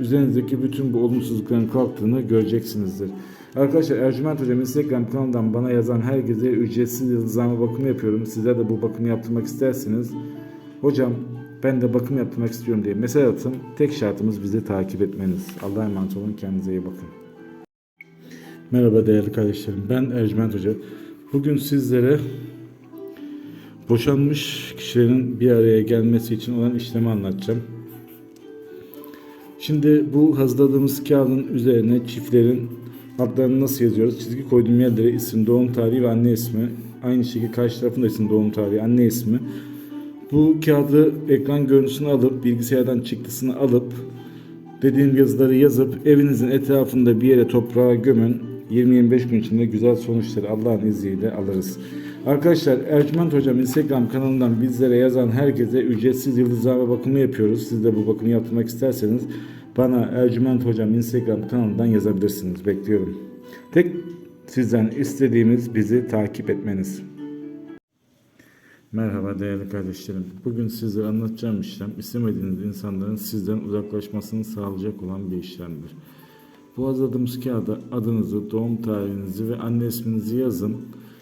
üzerinizdeki bütün bu olumsuzlukların kalktığını göreceksinizdir. Arkadaşlar Ercüment Hocam Instagram kanalından bana yazan herkese ücretsiz yıldızlama bakımı yapıyorum. Sizler de bu bakımı yaptırmak isterseniz hocam ben de bakım yaptırmak istiyorum diye mesaj atın. Tek şartımız bizi takip etmeniz. Allah'a emanet olun. Kendinize iyi bakın. Merhaba değerli kardeşlerim. Ben Ercüment Hoca. Bugün sizlere boşanmış kişilerin bir araya gelmesi için olan işlemi anlatacağım. Şimdi bu hazırladığımız kağıdın üzerine çiftlerin adlarını nasıl yazıyoruz? Çizgi koyduğum yerlere isim, doğum tarihi ve anne ismi. Aynı şekilde karşı tarafında isim, doğum tarihi, anne ismi. Bu kağıdı ekran görüntüsünü alıp bilgisayardan çıktısını alıp dediğim yazıları yazıp evinizin etrafında bir yere toprağa gömün. 20-25 gün içinde güzel sonuçları Allah'ın izniyle alırız. Arkadaşlar Ercüment Hocam Instagram kanalından bizlere yazan herkese ücretsiz yıldızlama bakımı yapıyoruz. Siz de bu bakımı yaptırmak isterseniz bana Ercüment Hocam Instagram kanalından yazabilirsiniz. Bekliyorum. Tek sizden istediğimiz bizi takip etmeniz. Merhaba değerli kardeşlerim. Bugün sizlere anlatacağım işlem istemediğiniz insanların sizden uzaklaşmasını sağlayacak olan bir işlemdir. Bu hazırladığımız kağıda adınızı, doğum tarihinizi ve anne isminizi yazın